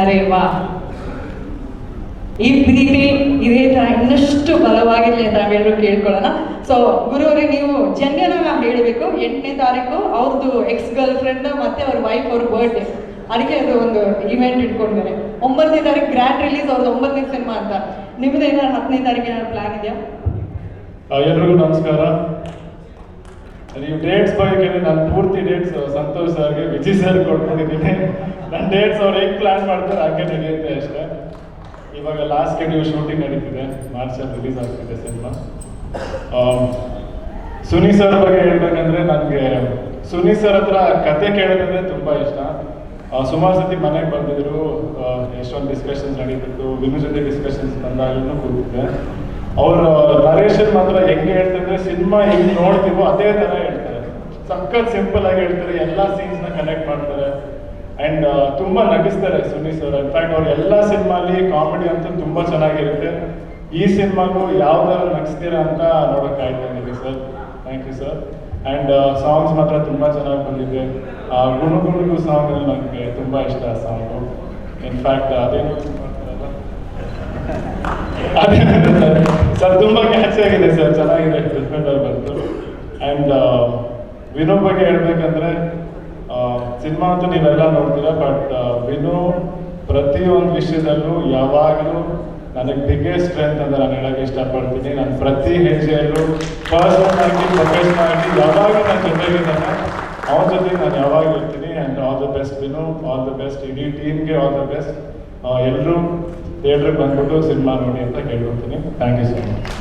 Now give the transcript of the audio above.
ಅರೆ ವಾ. ಈ ಪ್ರೀತಿ, ಇದೇ ತರ ಇನ್ನಷ್ಟು ಬಲವಾಗಿರಲಿ ಅಂತ ನಾವೆಲ್ಲರೂ ಕೇಳ್ಕೊಳ್ಳೋಣ. ಸೊ ಗುರುವರೇ, ನೀವು ಜನ್ಯನ ಹೇಳಬೇಕು. ಎಂಟನೇ ತಾರೀಕು ಅವ್ರದ್ದು ಎಕ್ಸ್ ಗರ್ಲ್ ಫ್ರೆಂಡ್ ಮತ್ತೆ ಅವ್ರ ವೈಫ್ ಅವ್ರ ಬರ್ಡೇ ಅದಕ್ಕೆ ಅದು ಒಂದು ಇವೆಂಟ್ ಇಟ್ಕೊಂಡಿದ್ದಾರೆ ಒಂಬತ್ತನೇ ತಾರೀಕು ಗ್ರ್ಯಾಂಡ್ ರಿಲೀಸ್ ಅವ್ರದ್ದು ಒಂಬತ್ತನೇ ಸಿನಿಮಾ ಅಂತ. ನಿಮ್ದು ಏನಾದ್ರು ಹತ್ತನೇ ತಾರೀಕು ಏನಾದ್ರು ಪ್ಲಾನ್ ಇದೆಯಾ? ಎಲ್ರಿಗೂ ನಮಸ್ಕಾರ. ನೀವು ಡೇಟ್ಸ್ ಬಗ್ಗೆ ನಾನು ಪೂರ್ತಿ ಡೇಟ್ಸ್ ಸಂತೋಷ್ ಸರ್ಗೆ ವಿಜಯ್ ಸರ್ ಕೊಟ್ಕೊಂಡಿದ್ದೀನಿ ಡೇಟ್ಸ್ ಅವ್ರು ಹೆಂಗ್ ಪ್ಲಾನ್ ಮಾಡ್ತಾರೆ ಹಾಗೆ ನಡೆಯುತ್ತೆ ಅಷ್ಟೇ. ಇವಾಗ ಲಾಸ್ಟ್ ನೀವು ಶೂಟಿಂಗ್ ನಡೀತಿದೆ. ಮಾರ್ಚಲ್ಲಿ ರಿಲೀಸ್ ಆಗ್ತಿದೆ ಸಿನಿಮಾ ಸುನಿ ಸರ್ ಬಗ್ಗೆ ಹೇಳ್ಬೇಕಂದ್ರೆ ನನಗೆ ಸುನಿ ಸರ್ ಹತ್ರ ಕತೆ ಕೇಳೋದಂದ್ರೆ ತುಂಬಾ ಇಷ್ಟ. ಸುಮಾರು ಸತಿ ಮನೆಗೆ ಬಂದಿದ್ರು. ಎಷ್ಟೊಂದು ಡಿಸ್ಕಷನ್ಸ್ ನಡೀತಿತ್ತು. ವಿನು ಜೊತೆ ಡಿಸ್ಕಷನ್ಸ್ ಬಂದಾಗಲೂ ಕೂತಿದ್ದೆ. ಅವ್ರ ನರೇಶನ್ ಮಾತ್ರ ಹೆಂಗೆ ಹೇಳ್ತಾರೆ ಸಿನಿಮಾ ಹೆಂಗ್ ನೋಡ್ತೀವೋ ಅದೇ ತರ ಹೇಳ್ತಾರೆ. ಸಖತ್ ಸಿಂಪಲ್ ಆಗಿ ಹೇಳ್ತಾರೆ. ಎಲ್ಲಾ ಸೀನ್ಸ್ನ ಕನೆಕ್ಟ್ ಮಾಡ್ತಾರೆ. ಅಂಡ್ ತುಂಬಾ ನಗಿಸ್ತಾರೆ ಸುನಿ ಸರ್. ಇನ್ಫ್ಯಾಕ್ಟ್ ಅವ್ರ ಎಲ್ಲ ಸಿನಿಮಾಲಿ ಕಾಮಿಡಿ ಅಂತೂ ತುಂಬಾ ಚೆನ್ನಾಗಿರುತ್ತೆ. ಈ ಸಿನಿಮಾಗೂ ಯಾವ್ದಾರ ನಗಿಸ್ತೀರಾ ಅಂತ ನೋಡಕ್ ಕಾಯ್ತಾ ಇದ್ದೀವಿ sir? Thank you sir and songs ಮಾತ್ರ ತುಂಬಾ ಚೆನ್ನಾಗಿ ಬಂದಿದೆ. ಆ, ಗುಣು ಗುಣಗು ಸಾಂಗ್ ನನಗೆ ತುಂಬಾ ಇಷ್ಟ ಆ ಸಾಂಗು ಇನ್ಫ್ಯಾಕ್ಟ್ ಅದೇನು ಅದೇ ಸರ್ ತುಂಬಾ ಕ್ಯಾಚ್ ಆಗಿದೆ ಸರ್. ಚೆನ್ನಾಗಿದೆ. ಬಂತು ಅಂಡ್ ವಿನೋದ್ ಬಗ್ಗೆ ಹೇಳ್ಬೇಕಂದ್ರೆ ಸಿನಿಮಾ ಅಂತೂ ನೀವೆಲ್ಲ ನೋಡ್ತೀರಾ ಬಟ್ ವಿನು ಪ್ರತಿಯೊಂದು ವಿಷಯದಲ್ಲೂ ಯಾವಾಗಲೂ ನನಗೆ ಬಿಗ್ಗೆಸ್ಟ್ ಸ್ಟ್ರೆಂತ್ ಅಂತ ನಾನು ಹೇಳಕ್ಕೆ ಇಷ್ಟಪಡ್ತೀನಿ. ನಾನು ಪ್ರತಿ ಹೆಜ್ಜೆಯಲ್ಲೂ ಪರ್ಸನಲ್ ಆಗಿ ಪ್ರೊಫೆಷನಲ್ ಆಗಿ ಯಾವಾಗಲೂ ನನ್ನ ಜೊತೆಗಿದ್ದಾನೆ ಅವ್ರ ಜೊತೆ ನಾನು ಯಾವಾಗ ಇರ್ತೀನಿ and all the best Vinu all the best ಇಡೀ ಟೀಮ್ಗೆ ಆಲ್ ದ ಬೆಸ್ಟ್ ಎಲ್ಲರೂ ಥಿಯೇಟ್ರಿಗೆ ಬಂದ್ಬಿಟ್ಟು ಸಿನಿಮಾ ನೋಡಿ ಅಂತ ಕೇಳ್ಕೊಡ್ತೀನಿ. Thank you so much